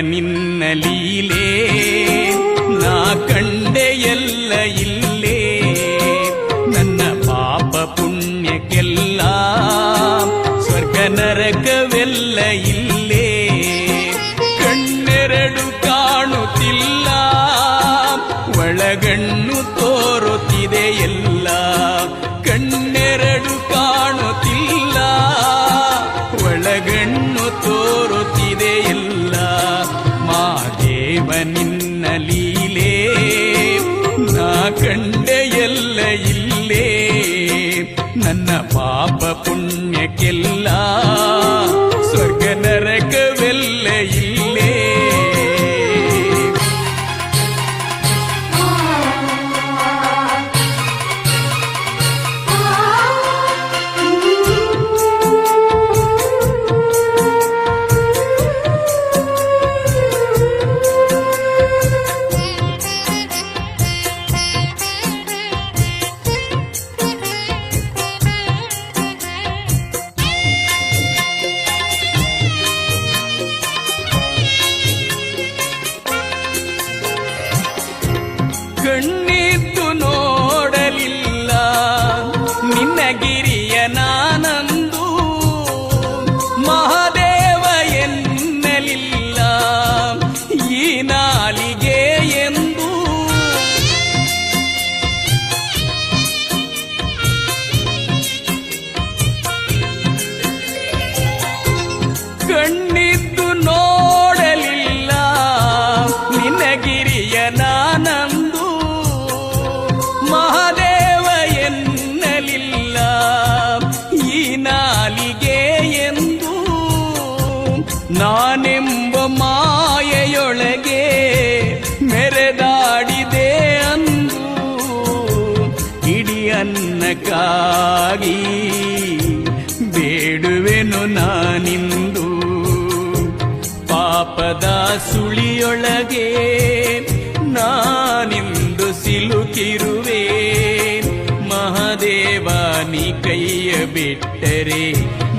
ನಿನ್ನ ಲೀಲೆ ನಾ ಕಂಡೆ ಎಲ್ಲ ಇಲ್ಲೇ ನನ್ನ ಪಾಪ ಪುಣ್ಯಕ್ಕೆಲ್ಲ ಸ್ವರ್ಗ ನರಕವೆಲ್ಲ ಇಲ್ಲೇ ಕಣ್ಣೆರಡು ಕಾಣುತ್ತಿಲ್ಲ ಒಳಗಣ್ಣು ತೋರುತ್ತಿದೆ ಎಲ್ಲ ಇಲ್ಲೇ ನನ್ನ ಪಾಪ ಪುಣ್ಯಕ್ಕೆಲ್ಲ ಸ್ವರ್ಗ பெண்ணே ನಾನೆಂಬ ಮಾಯೆಯೊಳಗೆ ಮೆರೆದಾಡಿದೆ ಅಂದು ಇಡೀ ಬೇಡುವೆನು ನಾನಿಂದು. ಪಾಪದ ಸುಳಿಯೊಳಗೆ ನಾನಿಂದು ಸಿಲುಕಿರುವೆ. ಮಹಾದೇವ, ನೀ ಕೈಯ ಬಿಟ್ಟರೆ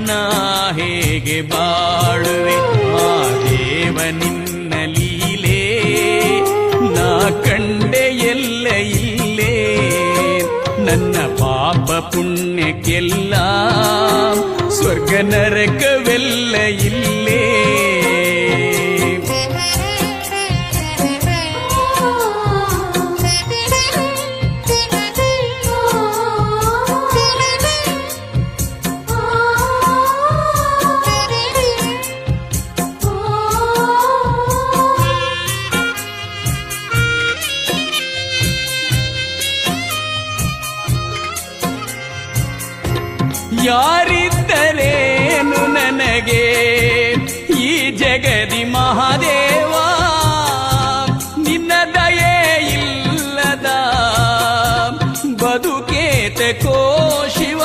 ನಾ ಹೇಗೆ ಬಾಳುವೆ ಮಹಾದೇವ ನಿನ್ನ ಲೀಲೆ ನಾ ಕಂಡೆ ಎಲ್ಲ ಇಲ್ಲೇ ನನ್ನ ಪಾಪ ಪುಣ್ಯಕ್ಕೆಲ್ಲ ಸ್ವರ್ಗ ನರಕವೆಲ್ಲ ಇಲ್ಲೇ ಯಾರಿದ್ದರೇನು ನನಗೆ? ಈ ಜಗದಿ ಮಹಾದೇವ ನಿನ್ನ ದಯೆ ಇಲ್ಲದ ಬದುಕೇತಕೋ ಶಿವ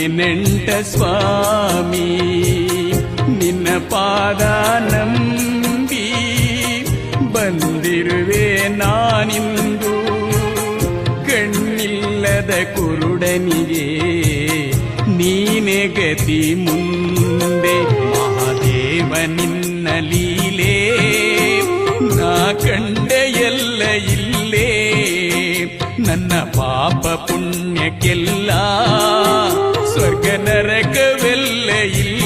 ನೆಂಟ ಸ್ವಾಮಿ ನಿನ್ನ ಪಾದ ನಂಬಿ ಬಂದಿರುವೆ ನಾನಿಂದು ಕಣ್ಣಿಲ್ಲದ ಕುರುಡನಿಗೆ ನೀನೆ ಗತಿ ಮುಂದೆ ಮಹಾದೇವ ನಿನ್ನ ಲೀಲೆ ನಾ ಕಂಡೆ ಎಲ್ಲ ಇಲ್ಲೇ ನನ್ನ ಪಾಪ ಪುಣ್ಯಕ್ಕೆಲ್ಲ சொர்க்க நரக வெள்ளையில்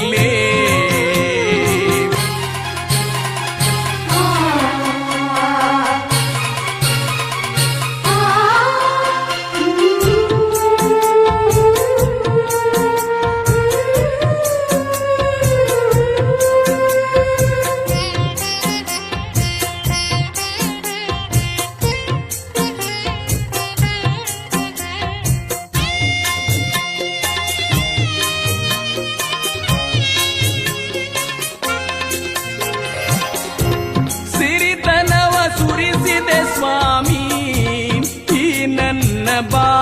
বা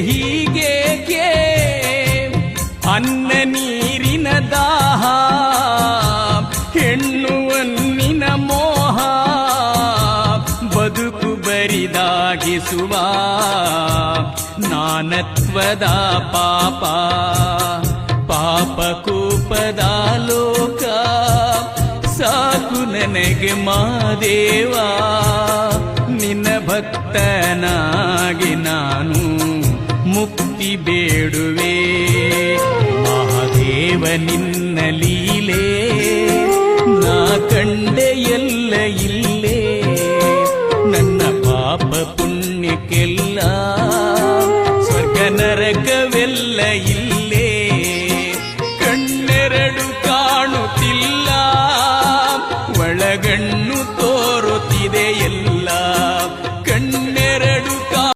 ಹೀಗೇಕೆ ಅನ್ನ ನೀರಿನ ದಾಹ, ಹೆಣ್ಣು ಅನ್ನಿನ ಮೋಹ, ಬದುಕು ಬರಿದಾಗಿಸುವ ನಾನತ್ವದ ಪಾಪ ಪಾಪ ಕೂಪದ ಲೋಕ, ಸಾಕು ನನಗೆ ಮಾದೇವ ನಿನ್ನ ಭಕ್ತನಾಗಿ ನಾನು ಮುಕ್ತಿ ಬೇಡುವೆ ಮಹಾದೇವ ನಿನ್ನ ಲೀಲೆ ನಾ ಕಂಡೆ ಎಲ್ಲ ಇಲ್ಲೇ ನನ್ನ ಪಾಪ ಪುಣ್ಯಕ್ಕೆಲ್ಲ ಸ್ವರ್ಗ ನರಕವೆಲ್ಲ ಇಲ್ಲೇ